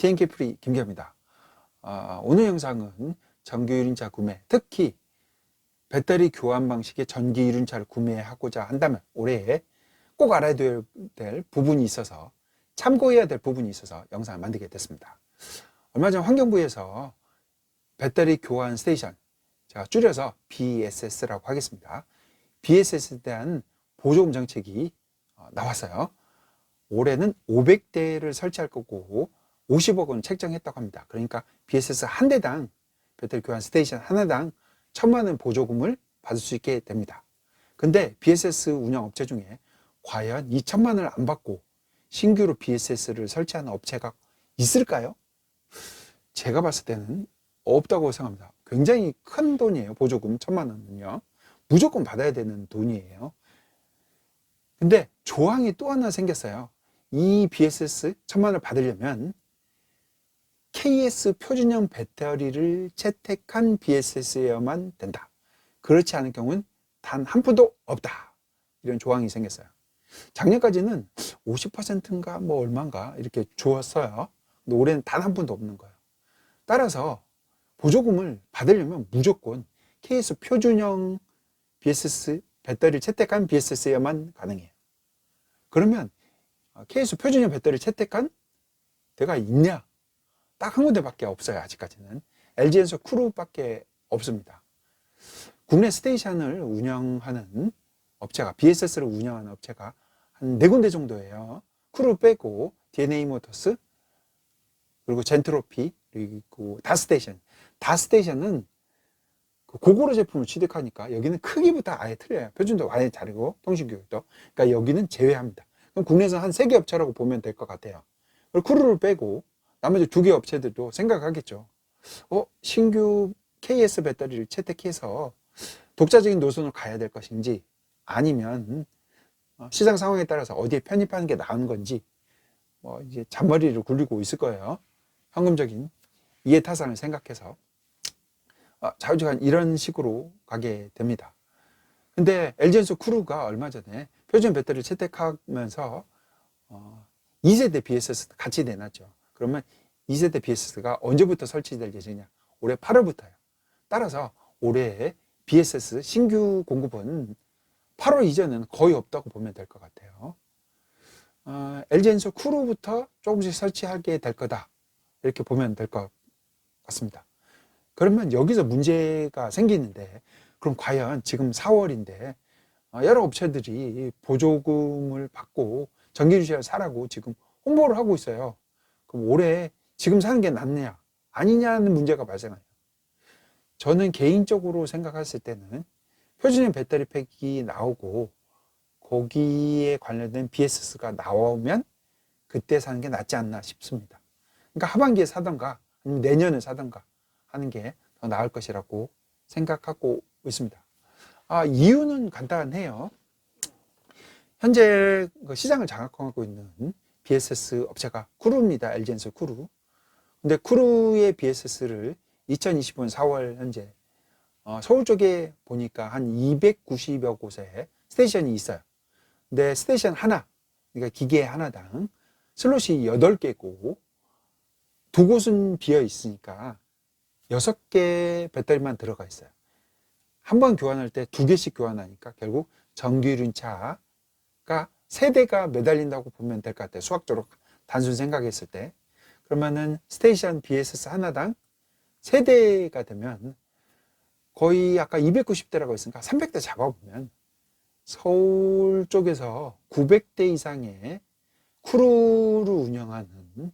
TNK 프리 김기입니다. 아, 오늘 영상은 전기 유륜차 구매, 특히 배터리 교환 방식의 전기 유륜차를 구매하고자 한다면 올해에 꼭 알아야 될, 될 부분이 있어서 참고해야 될 부분이 있어서 영상을 만들게 됐습니다. 얼마 전 환경부에서 배터리 교환 스테이션, 제가 줄여서 BSS라고 하겠습니다. BSS에 대한 보조금 정책이 어, 나왔어요. 올해는 500대를 설치할 거고 50억 원 책정했다고 합니다. 그러니까 BSS 한 대당 배터리 교환 스테이션 하나당 천만 원 보조금을 받을 수 있게 됩니다. 근데 BSS 운영 업체 중에 과연 이 천만 원을 안 받고 신규로 BSS를 설치하는 업체가 있을까요? 제가 봤을 때는 없다고 생각합니다. 굉장히 큰 돈이에요. 보조금 천만 원은요. 무조건 받아야 되는 돈이에요. 근데 조항이 또 하나 생겼어요. 이 BSS 천만 원을 받으려면 KS 표준형 배터리를 채택한 BSS여야만 된다. 그렇지 않은 경우는 단 한 푼도 없다. 이런 조항이 생겼어요. 작년까지는 50%인가 뭐 얼마인가 이렇게 주었어요. 근데 올해는 단 한 푼도 없는 거예요. 따라서 보조금을 받으려면 무조건 KS 표준형 BSS 배터리를 채택한 BSS여야만 가능해요. 그러면 KS 표준형 배터리를 채택한 데가 있냐? 딱 한 군데밖에 없어요. 아직까지는 LG엔서 쿠루밖에 없습니다. 국내 스테이션을 운영하는 업체가 BSS를 운영하는 업체가 한 네 군데 정도예요. 쿠루 빼고 DNA 모터스 그리고 젠트로피 그리고 다스테이션. 다스테이션은 그 고고로 제품을 취득하니까 여기는 크기부터 아예 틀려요. 표준도 아예 다르고 통신 교육도. 그러니까 여기는 제외합니다. 그럼 국내에서 한 세 개 업체라고 보면 될 것 같아요. 그리고 쿠루를 빼고 나머지 두 개 업체들도 생각하겠죠. 어, 신규 KS 배터리를 채택해서 독자적인 노선으로 가야 될 것인지 아니면 어, 시장 상황에 따라서 어디에 편입하는 게 나은 건지 뭐 이제 잔머리를 굴리고 있을 거예요. 현금적인 이해타산을 생각해서 어, 자유지간 이런 식으로 가게 됩니다. 근데 LG엔소 쿠루가 얼마 전에 표준 배터리를 채택하면서 어, 2세대 BSS 같이 내놨죠. 그러면 2세대 BSS가 언제부터 설치될 예정이냐? 올해 8월부터요. 따라서 올해 BSS 신규 공급은 8월 이전은 거의 없다고 보면 될 것 같아요. 어, LG엔소 쿠루부터 조금씩 설치하게 될 거다. 이렇게 보면 될 것 같습니다. 그러면 여기서 문제가 생기는데, 그럼 과연 지금 4월인데, 어, 여러 업체들이 보조금을 받고 전기주시를 사라고 지금 홍보를 하고 있어요. 그럼 올해 지금 사는 게 낫냐, 아니냐는 문제가 발생해요. 저는 개인적으로 생각했을 때는 표준형 배터리 팩이 나오고 거기에 관련된 BSS가 나오면 그때 사는 게 낫지 않나 싶습니다. 그러니까 하반기에 사던가 아니면 내년에 사던가 하는 게 더 나을 것이라고 생각하고 있습니다. 아, 이유는 간단해요. 현재 그 시장을 장악하고 있는 BSS 업체가 쿠루입니다. LG엔서 쿠루. 근데 쿠루의 BSS를 2025년 4월 현재 어, 서울 쪽에 보니까 한 290여 곳에 스테이션이 있어요. 근데 스테이션 하나, 그러니까 기계 하나당 슬롯이 8개고 두 곳은 비어 있으니까 6개 배터리만 들어가 있어요. 한 번 교환할 때 두 개씩 교환하니까 결국 전기륜차가 세 대가 매달린다고 보면 될 것 같아요. 수학적으로 단순 생각했을 때. 그러면은 스테이션 BSS 하나당 세 대가 되면 거의 아까 290대라고 했으니까 300대 잡아보면 서울 쪽에서 900대 이상의 쿠루를 운영하는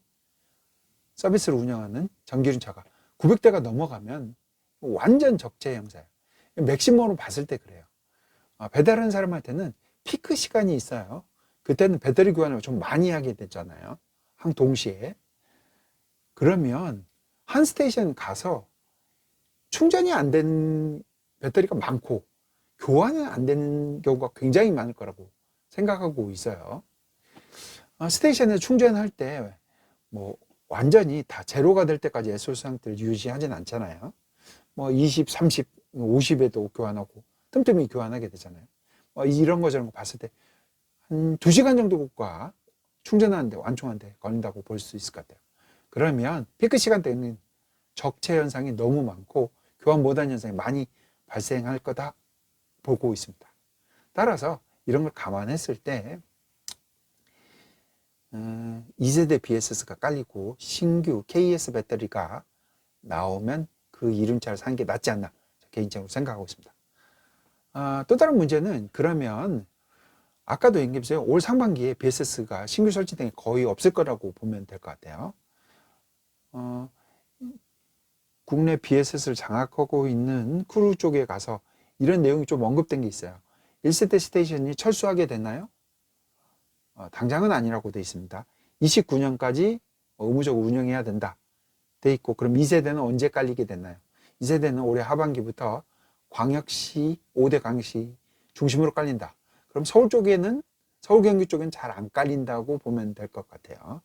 서비스를 운영하는 전기륜차가 900대가 넘어가면 완전 적재 형사예요. 맥시멈으로 봤을 때 그래요. 아, 배달하는 사람한테는 피크 시간이 있어요. 그때는 배터리 교환을 좀 많이 하게 되잖아요. 한 동시에. 그러면 한 스테이션 가서 충전이 안 된 배터리가 많고 교환은 안 되는 경우가 굉장히 많을 거라고 생각하고 있어요. 아, 스테이션에 충전할 때 뭐 완전히 다 제로가 될 때까지 SOS 상태를 유지하진 않잖아요. 뭐 20, 30, 50에도 교환하고 틈틈이 교환하게 되잖아요. 뭐 이런 거 저런 거 봤을 때한 2시간 정도가 충전하는데 완충하는데 걸린다고 볼 수 있을 것 같아요. 그러면 피크 시간대는 적체 현상이 너무 많고 교환 못한 현상이 많이 발생할 거다 보고 있습니다. 따라서 이런 걸 감안했을 때 음, 2세대 BSS가 깔리고 신규 KS 배터리가 나오면 그 이륜차를 사는 게 낫지 않나 개인적으로 생각하고 있습니다. 아, 또 다른 문제는 그러면 아까도 얘기했어요. 올 상반기에 BSS가 신규 설치 등이 거의 없을 거라고 보면 될 것 같아요. 어, 국내 BSS를 장악하고 있는 크루 쪽에 가서 이런 내용이 좀 언급된 게 있어요. 1세대 스테이션이 철수하게 됐나요? 어, 당장은 아니라고 돼 있습니다. 29년까지 의무적으로 운영해야 된다. 돼 있고 그럼 2세대는 언제 깔리게 됐나요? 2세대는 올해 하반기부터 광역시 5대 광역시 중심으로 깔린다. 그럼 서울 쪽에는 서울 경기 쪽엔 잘 안 깔린다고 보면 될 것 같아요.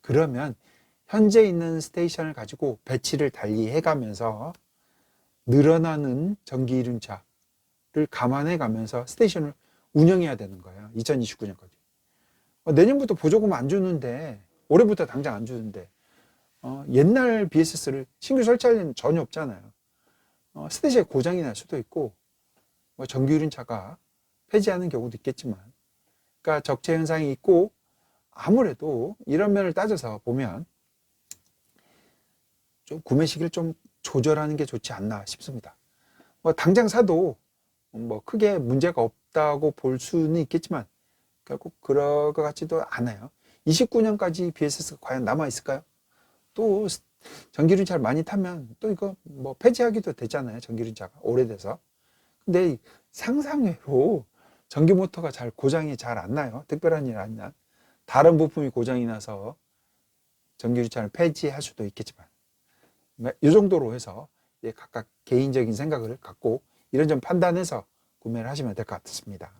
그러면 현재 있는 스테이션을 가지고 배치를 달리 해가면서 늘어나는 전기 이륜차를 감안해 가면서 스테이션을 운영해야 되는 거예요. 2029년까지. 어, 내년부터 보조금 안 주는데 올해부터 당장 안 주는데 어, 옛날 BSS를 신규 설치할 일은 전혀 없잖아요. 어, 스테이션에 고장이 날 수도 있고 뭐 이륜차가 폐지하는 경우도 있겠지만 그러니까 적체 현상이 있고 아무래도 이런 면을 따져서 보면 좀 구매 시기를 좀 조절하는 게 좋지 않나 싶습니다. 뭐 당장 사도 뭐 크게 문제가 없다고 볼 수는 있겠지만 결국 그럴 것 같지도 않아요. 29년까지 BSS가 과연 남아 있을까요? 또 전기륜차를 많이 타면 또 이거 뭐 폐지하기도 되잖아요. 전기륜차가 오래돼서. 근데 상상외로 전기 모터가 잘 고장이 잘 안 나요. 특별한 일 아니면 다른 부품이 고장이 나서 전기주차를 폐지할 수도 있겠지만 이 정도로 해서 각각 개인적인 생각을 갖고 이런 점 판단해서 구매를 하시면 될 것 같습니다.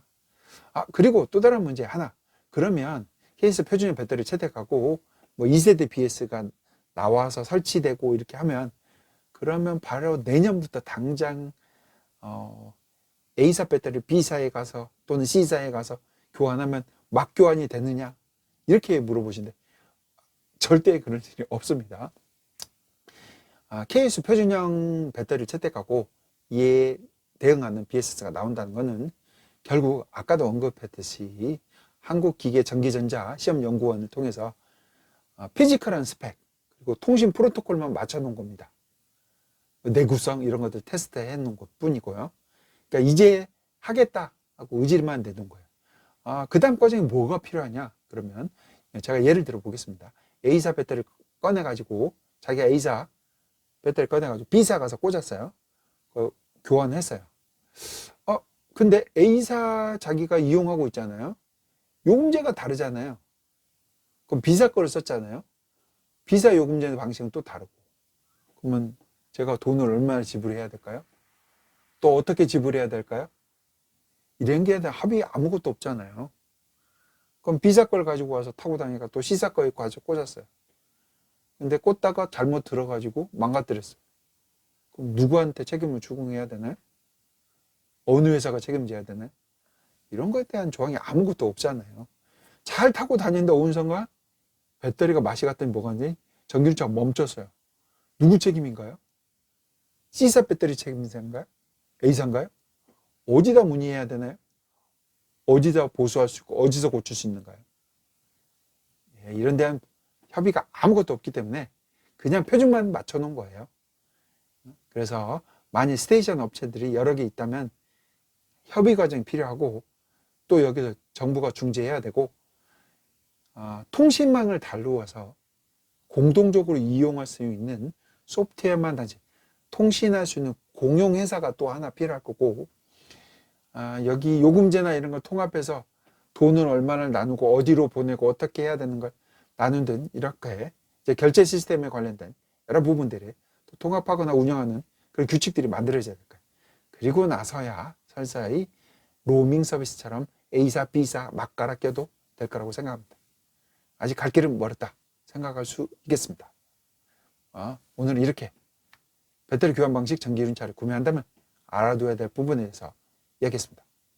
아 그리고 또 다른 문제 하나 그러면 케이스 표준형 배터리 채택하고 뭐 2세대 BS가 나와서 설치되고 이렇게 하면 그러면 바로 내년부터 당장 어, A사 배터리 B사에 가서 또는 C사에 가서 교환하면 막 교환이 되느냐 이렇게 물어보신데 절대 그런 일이 없습니다. 아, KS 표준형 배터리를 채택하고 이에 대응하는 BSS가 나온다는 것은 결국 아까도 언급했듯이 한국기계전기전자 시험연구원을 통해서 아, 피지컬한 스펙 그리고 통신 프로토콜만 맞춰놓은 겁니다. 내구성 이런 것들 테스트해 놓은 것 뿐이고요. 그러니까 이제 하겠다 하고 의지만 내는 거예요. 아, 그 다음 과정에 뭐가 필요하냐? 그러면 제가 예를 들어 보겠습니다. A사 배터리를 꺼내가지고 자기가 A사 배터리 꺼내가지고 B사 가서 꽂았어요. 그 교환했어요. 어, 근데 A사 자기가 이용하고 있잖아요. 요금제가 다르잖아요. 그럼 B사 거를 썼잖아요. B사 요금제 방식은 또 다르고. 그러면 제가 돈을 얼마나 지불해야 될까요? 또 어떻게 지불해야 될까요? 이런 게 합의 아무것도 없잖아요. 그럼 B사 걸 가지고 와서 타고 다니니까 또 C사 거에 가지고 꽂았어요. 근데 꽂다가 잘못 들어가지고 망가뜨렸어요. 그럼 누구한테 책임을 추궁해야 되나요? 어느 회사가 책임져야 되나요? 이런 거에 대한 조항이 아무것도 없잖아요. 잘 타고 다니는데 어느 순간 배터리가 맛이 갔더니 뭐가 지 전기차가 멈췄어요. 누구 책임인가요? C사 배터리 책임자인가요? A사인가요? 어디다 문의해야 되나요? 어디다 보수할 수 있고 어디서 고칠 수 있는가요? 예, 이런 데한 협의가 아무것도 없기 때문에 그냥 표준만 맞춰 놓은 거예요. 그래서 만일 스테이션 업체들이 여러 개 있다면 협의 과정이 필요하고 또 여기서 정부가 중재해야 되고 어, 통신망을 다루어서 공동적으로 이용할 수 있는 소프트웨어만 단지 통신할 수 있는 공용 회사가 또 하나 필요할 거고 아, 여기 요금제나 이런 걸 통합해서 돈을 얼마나 나누고 어디로 보내고 어떻게 해야 되는 걸 나누든 이렇게 이제 결제 시스템에 관련된 여러 부분들이 통합하거나 운영하는 그런 규칙들이 만들어져야 될 거예요. 그리고 나서야 설사히 로밍 서비스처럼 A사, B사 막 갈아 껴도 될 거라고 생각합니다. 아직 갈 길은 멀었다 생각할 수 있겠습니다. 어, 오늘은 이렇게 배터리 교환 방식 전기 이륜차를 구매한다면 알아둬야 될 부분에 대해서 얘기했습니다.